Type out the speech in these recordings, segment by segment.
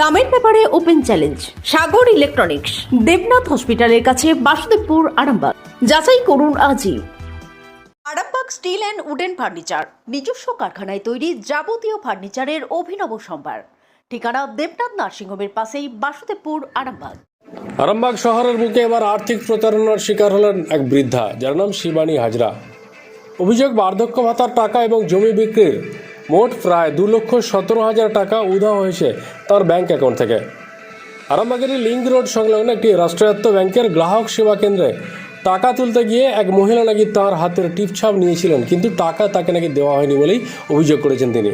দামের ব্যাপারে open challenge, Sagar electronics, Debnath হসপিটালের কাছে বাসুদেবপুর, আরামবাগ। যাচাই করুন আজই। Arambagh steel and wooden furniture, নিজস্ব কারখানায় তৈরি যাবতীয় ফার্নিচারের অভিনব সম্ভার। ঠিকানা দেবনাথ নার্সিংহোমের পাশেই বাসুদেবপুর, আরামবাগ। আরামবাগ শহরের বুকে এবার আর্থিক প্রতারণার শিকার হলেন এক বৃদ্ধা, যার নাম শিবানী হাজরা। অভিযোগ বার্ধক্য ভাতার টাকা এবং জমি বিক্রির মোট প্রায় দু লক্ষ সতেরো হাজার টাকা উধাও হয়েছে তার ব্যাংক অ্যাকাউন্ট থেকে। আরামবাগেরই লিঙ্ক রোড সংলগ্ন একটি রাষ্ট্রায়ত্ত ব্যাংকের গ্রাহক সেবা কেন্দ্রে টাকা তুলতে গিয়ে এক মহিলা নাকি তার হাতের টিপছাপ নিয়েছিলেন, কিন্তু টাকা তাকে নাকি দেওয়া হয়নি বলেই অভিযোগ করেছেন তিনি।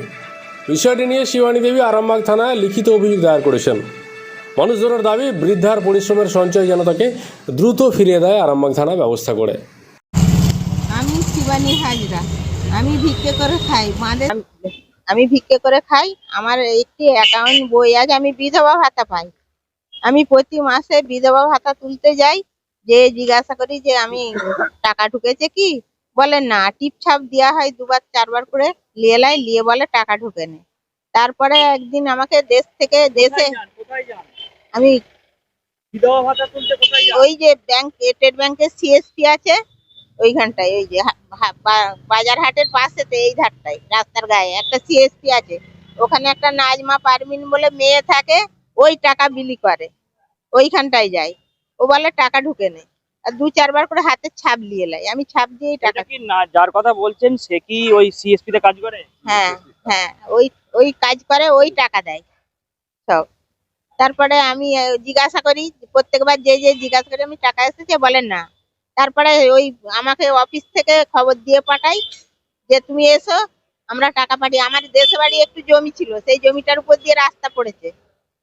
বিষয়টি নিয়ে শিবানী দেবী আরামবাগ থানায় লিখিত অভিযোগ দায়ের করেছেন। মানুষজনের দাবি, বৃদ্ধার পরিশ্রমের সঞ্চয় যেন তাকে দ্রুত ফিরিয়ে দেয় আরামবাগ থানা ব্যবস্থা করে। আমি শিবানী হাজরা। আমি ভিক্ষে করে খাই। মাদের আমি ভিক্ষে করে খাই। আমার একটি অ্যাকাউন্ট বই আছে আমি বিধবা ভাতা পাই। আমি প্রতি মাসে বিধবা ভাতা তুলতে যাই। যে জিজ্ঞাসা করি যে আমি টাকা ঢুকেছে কি? বলে না টিপ ছাপ দেওয়া হয় দুবার চারবার করে। লিয়ে লাই লিয়ে বলে টাকা ঢুকে নে। তারপরে একদিন আমাকে দেশ থেকে দেশে আমি বিধবা ভাতা তুলতে কোথায় যান? ওই যে ব্যাংক স্টেট ব্যাংকের সিএসপি আছে। ওইখানটায় ওই যে হা- হা- বা- বাজার হাটের পাশেতে এই ধারটায় রাস্তার গায়ে। একটা সিএসপি আছে। ওখানে একটা নাজমা পারমিন বলে মেয়ে থাকে ওই টাকা বিলি করে। ওইখানটায় যাই ও বলে টাকা ঢুকে নেই আর দু চারবার করে হাতে ছাপ নিয়ে। লাই আমি ছাপ দিয়েই টাকা কি না যার কথা বলছেন সে কি ওই সিএসপি তে কাজ করে? হ্যাঁ হ্যাঁ ওই ওই কাজ করে ওই টাকা দেয়। সব। তারপরে আমি জিজ্ঞাসা করি প্রত্যেকবার যে যে জিজ্ঞাসা করি আমি টাকা এসেছে বলেন না। তারপরে ওই আমাকে অফিস থেকে খবর দিয়ে পাঠাই যে তুমি এসো, আমরা টাকা পাঠিয়ে, আমার দেশে বাড়ি একটু জমি ছিল, সেই জমিটার উপর দিয়ে রাস্তা পড়েছে।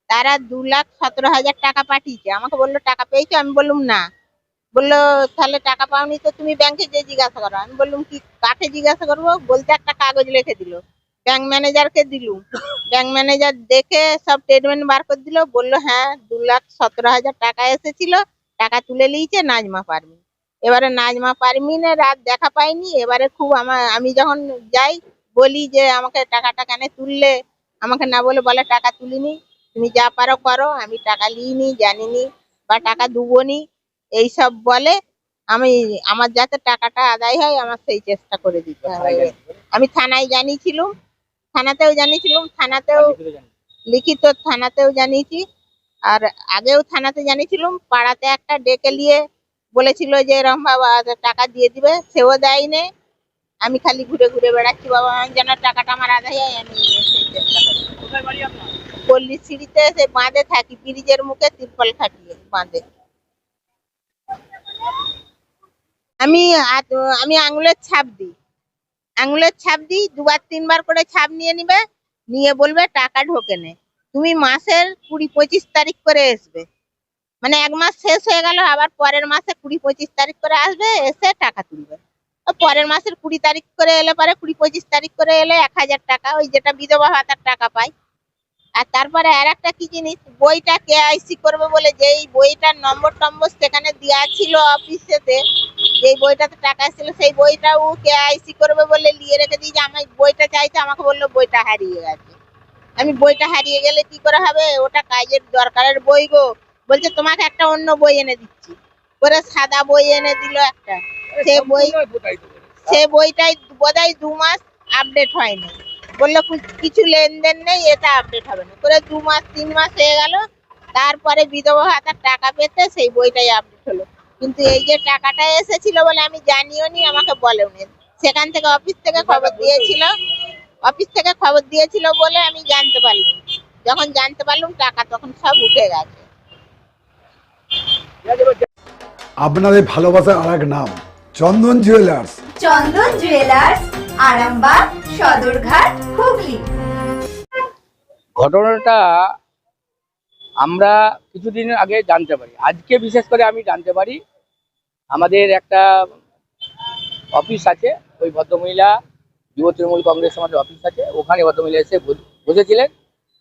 তারা দু লাখ সতেরো হাজার টাকা পাঠিয়েছে। আমাকে বলল, টাকা পেয়েছ? আমি বললাম, না। বলল, তাহলে টাকা পাওনি তো তুমি ব্যাংকে যে জিজ্ঞাসা করো। আমি বললাম, কি কাকে জিজ্ঞাসা করব? বলতে একটা কাগজ লিখে দিল। ব্যাংক ম্যানেজারকে দিলুম। ব্যাংক ম্যানেজার দেখে সব স্টেটমেন্ট বার করে দিল। বলল হ্যাঁ দু লাখ সতেরো হাজার টাকা এসেছিল, টাকা তুলে নিয়েছে, নাজমা পারমিন। এবারে নাজমা পারমিনের রাত দেখা পাইনি। এবারে খুব আমার আমি যখন যাই বলি যে আমাকে টাকাটা কেন তুললে? আমাকে না বলে বলে টাকা তুলিনি। তুমি যা পারো করো আমি টাকা নিইনি জানিনি বা টাকা দুবনি। এইসব বলে আমি আমার যাতে টাকাটা আদায় হয় আমার সেই চেষ্টা করে দিতে হবে। আমি থানায় জানিয়েছিলাম থানাতেও জানিয়েছিলাম থানাতেও লিখিত থানাতেও জানিয়েছি। আর আগেও থানাতে জানিয়েছিলাম পাড়াতে একটা ডেকে নিয়ে বলেছিল যে এরকম বাবা টাকা দিয়ে দিবে সেও দেয়নি। আমি খালি ঘুরে ঘুরে বেড়াচ্ছি বাবা আমি যেন টাকাটা আমার আদায় হয় আমি সেই চেষ্টা করি। পল্লী সিঁড়িতে সে বাঁধে থাকি ব্রিজের মুখে তিরপল খাটিয়ে বাঁধে। আমি আমি আঙুলের ছাপ দিই। আঙুলের ছাপ দিই দুবার তিনবার করে ছাপ নিয়ে নিবে নিয়ে বলবে টাকা ঢোকে নে। তুমি মাসের কুড়ি পঁচিশ তারিখ করে আসবে মানে এক মাস শেষ হয়ে গেল, আবার পরের মাসে কুড়ি পঁচিশ তারিখ করে আসবে, এসে টাকা তুলবে। পরের মাসের কুড়ি তারিখ করে এলে পরে কুড়ি পঁচিশ তারিখ করে এলে এক হাজার টাকা, ওই যেটা বিধবা ভাতার টাকা পাই আর তারপরে আর একটা কি জিনিস, বইটা কে কেআইসি করবে বলে যেই বইটার নম্বর টম্বর সেখানে দেওয়া ছিল অফিসেতে, যেই বইটাতে টাকা ছিল সেই বইটাও কে কেআইসি করবে বলে নিয়ে রেখে দিয়েছে। আমি বইটা চাইতে আমাকে বলল বইটা হারিয়ে গেছে। আমি বইটা হারিয়ে গেলে কি করে হবে? ওটা কাজের দরকারের বই গো। বলছে তোমাকে একটা অন্য বই এনে দিচ্ছি। করে সাদা বই এনে দিল একটা। সে বই সে বইটাই বোধহয় দু মাস আপডেট হয়নি। বলল কিছু লেনদেন নেই এটা আপডেট হবে না। করে দু মাস তিন মাস হয়ে গেল। তারপরে বিধবা ভাতার টাকা পেতে সেই বইটাই আপডেট হলো। কিন্তু এই যে টাকাটা এসেছিল বলে আমি জানিও নি আমাকে বলেও নি। সেখান থেকে অফিস থেকে খবর দিয়েছিল। অফিস থেকে খবর দিয়েছিল বলে আমি জানতে পারলাম। যখন জানতে পারলাম টাকা তখন সব উঠে গেছে। আপনাদের ভালোবাসার আর এক নাম চন্দন জুয়েলার্স চন্দন জুয়েলার্স আরামবাগ সদরঘাট হুগলি। ঘটনাটা আমরা কিছুদিন আগে জানতে পারি। আজকে বিশেষ করে আমি জানতে পারি আমাদের একটা অফিস আছে ওই ভদ্রমহিলা যুব তৃণমূল কংগ্রেস আমাদের অফিস আছে ওখানে ভদ্রমহিলা এসে বসেছিলেন।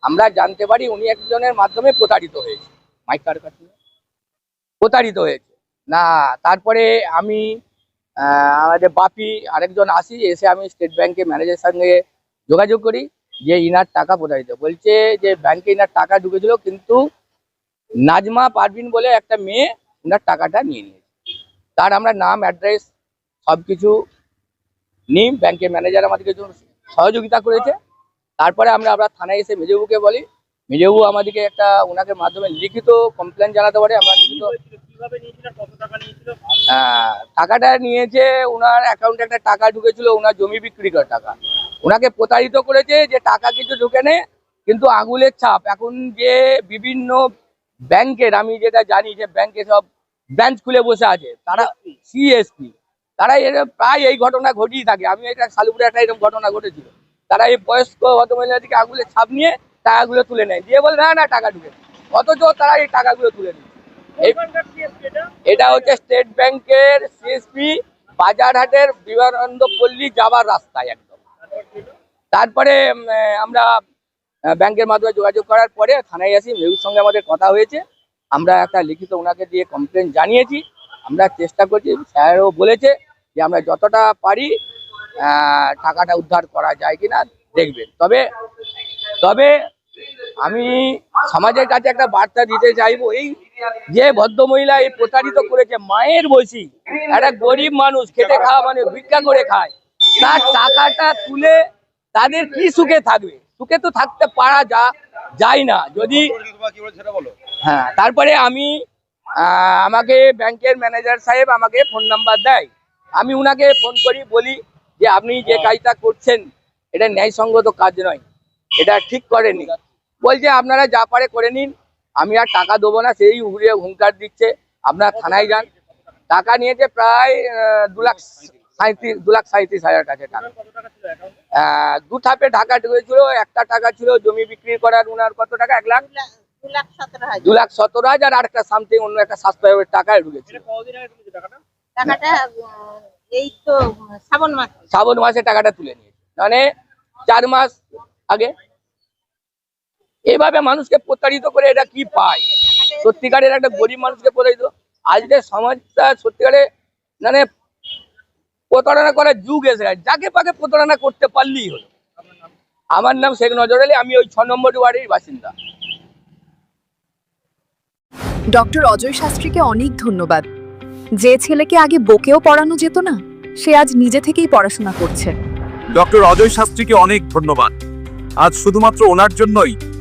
আমরা জানতে পারি উনি একজনের মাধ্যমে প্রতারিত হয়েছে মাইক কার কাছে প্রতারিত হয়েছে। না, তারপরে আমি আমাদের বাপি আরেকজন আসি, এসে আমি স্টেট ব্যাংকের ম্যানেজারের সঙ্গে যোগাযোগ করি, যে ইনার টাকা প্রতারিত। বলছে যে ব্যাংকে ইনার টাকা ঢুকেছিল, কিন্তু নাজমা পারভিন বলে একটা মেয়ে ওনার টাকাটা নিয়ে নিয়েছে। তার আমরা নাম অ্যাড্রেস সব কিছু নিই ব্যাংকের ম্যানেজার আমাদেরকে সহযোগিতা করেছে। তারপরে আমরা আমরা থানায় এসে মেজবাবুকে বলি মেজবাবু আমাদেরকে একটা ওনাকে মাধ্যমে লিখিত কমপ্লেন জানাতে পারে আমরা লিখিত আহ, টাকাটা নিয়েছে ওনার অ্যাকাউন্টে একটা টাকা ঢুকেছিল ওনার জমি বিক্রি করার টাকা। ওনাকে প্রতারিত করেছে যে টাকা কিছু ঢুকে নে কিন্তু আঙুলের ছাপ। এখন যে বিভিন্ন ব্যাংকের আমি যেটা জানি যে ব্যাংকে সব ব্রাঞ্চ খুলে বসে আছে তারা সিএসপি তারা এর প্রায় এই ঘটনা ঘটিয়ে থাকে। আমি এটা শালুপুরে একটা এরকম ঘটনা ঘটেছিল। তারা এই বয়স্ক ভদ্রমহিলাদিকে আঙুলের ছাপ নিয়ে টাকাগুলো তুলে নেয়। দিয়ে বলে না না টাকা ঢুকে। অথচ তারা এই টাকাগুলো তুলে নেয়। এটা? হচ্ছে স্টেট ব্যাংকের সিএসপি বাজারহাটের বিবেকানন্দ পল্লী যাবার রাস্তায় একদম। তারপরে আমরা ব্যাংকের মাধ্যমে যোগাযোগ করার পরে থানায় আসি মেহুর সঙ্গে আমাদের কথা হয়েছে। আমরা একটা লিখিত ওনাকে দিয়ে কমপ্লেন জানিয়েছি। আমরা চেষ্টা করছি স্যারও বলেছে যে আমরা যতটা পারি আহ, টাকাটা উদ্ধার করা যায় কিনা দেখবেন। তবে তবে আমি সমাজের কাছে একটা বার্তা দিতে চাইব, এই যে ভদ্রমহিলা এই প্রতারিত করেছে, মায়ের বয়সী, একটা গরিব মানুষ, খেতে খাওয়া মানে ভিক্ষা করে খায়, তার টাকাটা তুলে তাদের কি সুখে থাকবে? সুখে তো থাকতে পারা যা, যায় না। যদি হ্যাঁ তারপরে আমি আমাকে ব্যাংকের ম্যানেজার সাহেব আমাকে ফোন নাম্বার দেয়। আমি উনাকে ফোন করি, বলি যে আপনি যে কাজটা করছেন, এটা ন্যায়সঙ্গত কাজ নয়, এটা ঠিক করেননি। বলছে আপনারা যা পারে করে নিন। আমি আর টাকা দেবো না সেই উড়িয়ে হুঙ্কার দিচ্ছে। আপনার থানায় যান। টাকা নিয়েছে প্রায় দু লাখ সাঁত্রিশ দু লাখ সাঁত্রিশ হাজার কাছে টাকা। দু থাপে ঢাকা ঢুকেছিল একটা টাকা ছিল জমি বিক্রি করার উনার কত টাকা? এক লাখ? দু লাখ সতেরো হাজার। দু লাখ সতেরো হাজার আর একটা সামথিং অন্য একটা স্বাস্থ্য টাকায় ঢুকেছিল শ্রাবণ মাসে টাকাটা তুলে নিয়েছে। মানে চার মাস আগে এইভাবে মানুষকে প্রতারিত করে এটা কি পায়? সত্যিকারের একটা গরিব মানুষকে প্রতারিত। আজকের সমাজটা সত্যিকারে মানে প্রতারণা করার যুগ এসে গেছে। যাকে পাকে প্রতারণা করতে পারলেই হলো। আমার নাম শেখ নজর আলী আমি ওই ছ নম্বর ওয়ার্ডের বাসিন্দা। ডক্টর অজয় শাস্ত্রীকে অনেক ধন্যবাদ। যে ছেলেকে আগে বকেও পড়ানো যেত না সে আজ নিজে থেকেই পড়াশোনা করছে। ডক্টর অজয় শাস্ত্রীকে অনেক ধন্যবাদ। আজ শুধুমাত্র ওনার জন্যই